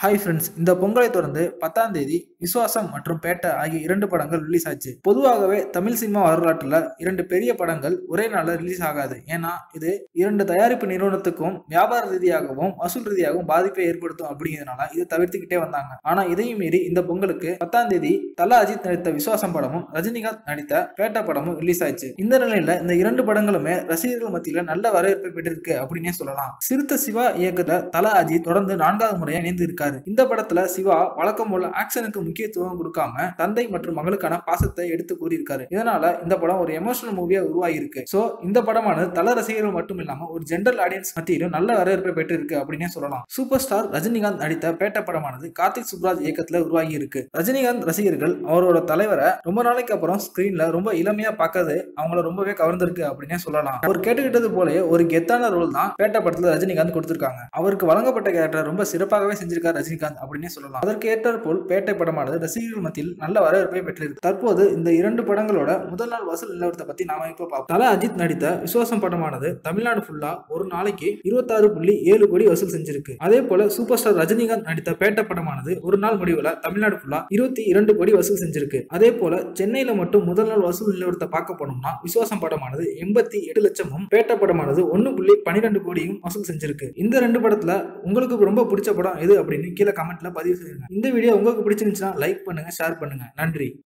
Hi friends இந்த பொங்கலை தொடர்ந்து பத்தாம் தேதி விசுவாசம் மற்றும் பேட்டை ஆகிய இரண்டு படங்கள் ரிலீஸ் ஆச்சு. பொதுவாகவே தமிழ் சினிமா வரலாற்றில் இரண்டு பெரிய படங்கள் ஒரே நாளில் ரிலீஸ் ஆகாது. ஏன்னா இது இரண்டு தயாரிப்பு நிறுவனத்துக்கும் வியாபார ரீதியாகவும் வசூல் ரீதியாகவும் பாதிப்பை ஏற்படுத்தும் அப்படிங்கிறதுனால இதை தவிர்த்துக்கிட்டே வந்தாங்க. ஆனா இதையும் மீறி இந்த பொங்கலுக்கு பத்தாம் தேதி தலா அஜித் நடித்த விசுவாசம் படமும் ரஜினிகாந்த் நடித்த பேட்டை படமும் ரிலீஸ் ஆச்சு. இந்த நிலையில இந்த இரண்டு படங்களுமே ரசிகர்கள் மத்தியில் நல்ல வரவேற்பை பெற்றிருக்கு அப்படின்னே சொல்லலாம். சிறுத்த சிவா இயக்கத்தை தலா அஜித் தொடர்ந்து நான்காவது முறையாக இணைந்து இருக்காரு இந்த படத்துல சிவா வழக்கம் போல ஆக்ஷனுக்கு முக்கியத்துவம் கொடுக்காம தந்தை மற்றும் மகளுக்கான பாசத்தை எடுத்து கூறியிருக்காரு. இதனால இந்த படம் ஒரு எமோஷனல் மூவியா உருவாகியிருக்கு. சோ இந்த படமானது தல ரசிகர்கள் மட்டும் இல்லாம ஒரு ஜென்ரல் ஆடியன்ஸ் மத்தியிலும் நல்ல வரவேற்பை பெற்றிருக்கு அப்படின்னே சொல்லலாம். சூப்பர் ஸ்டார் ரஜினிகாந்த் நடித்த பேட்ட படமானது கார்த்திக் சுப்ராஜ் இயக்கத்துல உருவாகி இருக்கு ரஜினிகாந்த் ரசிகர்கள் அவரோட தலைவரை ரொம்ப நாளைக்கு அப்புறம் ஸ்கிரீன்ல ரொம்ப இளமையா பார்க்கறது அவங்கள ரொம்பவே கவர்ந்திருக்கு அப்படின்னே சொல்லலாம். அவர் கேட்டுக்கிட்டது போலயே ஒரு கெத்தான ரோல் தான் பேட்ட படத்துல ரஜினிகாந்த் கொடுத்திருக்காங்க. அவருக்கு வழங்கப்பட்ட கேரக்டர் ரொம்ப சிறப்பாகவே செஞ்சிருக்காரு ரஜினிகாந்த் அப்படின்னே சொல்லலாம். அதற்கு ஏற்றாற் போல் பேட்டை படமானது ரசிகர்கள் மத்தியில் நல்ல வரவேற்பை பெற்றிருக்கு. தற்போது இந்த இரண்டு படங்களோட முதல் நாள் வசூல் நிலவரத்தை பத்தி நாம இப்ப பார்ப்போம். தல அஜித் நடித்த விசுவாசம் படமானது தமிழ்நாடு ஃபுல்லா ஒரு நாளைக்கு இருபத்தாறு புள்ளி ஏழு கோடி வசூல் செஞ்சிருக்கு. அதே போல சூப்பர் ஸ்டார் ரஜினிகாந்த் நடித்த பேட்டை படமானது ஒரு நாள் முடிவுல தமிழ்நாடு ஃபுல்லா இருபத்தி இரண்டு கோடி வசூல் செஞ்சிருக்கு. அதே போல சென்னையில மட்டும் முதல் நாள் வசூல் நிலவரத்தை பார்க்க போனோம்னா விசுவாசம் படமானது எண்பத்தி எட்டு லட்சமும் பேட்டை படமானது ஒன்னு புள்ளி பன்னிரெண்டு கோடியும் வசூல் செஞ்சிருக்கு. இந்த ரெண்டு படத்துல உங்களுக்கு ரொம்ப பிடிச்ச படம் எது அப்படின்னு கீழே கமெண்ட்ல பதிவு செய்யுங்க. இந்த வீடியோ உங்களுக்கு பிடிச்சிருந்துச்சுன்னா லைக் பண்ணுங்க ஷேர் பண்ணுங்க. நன்றி.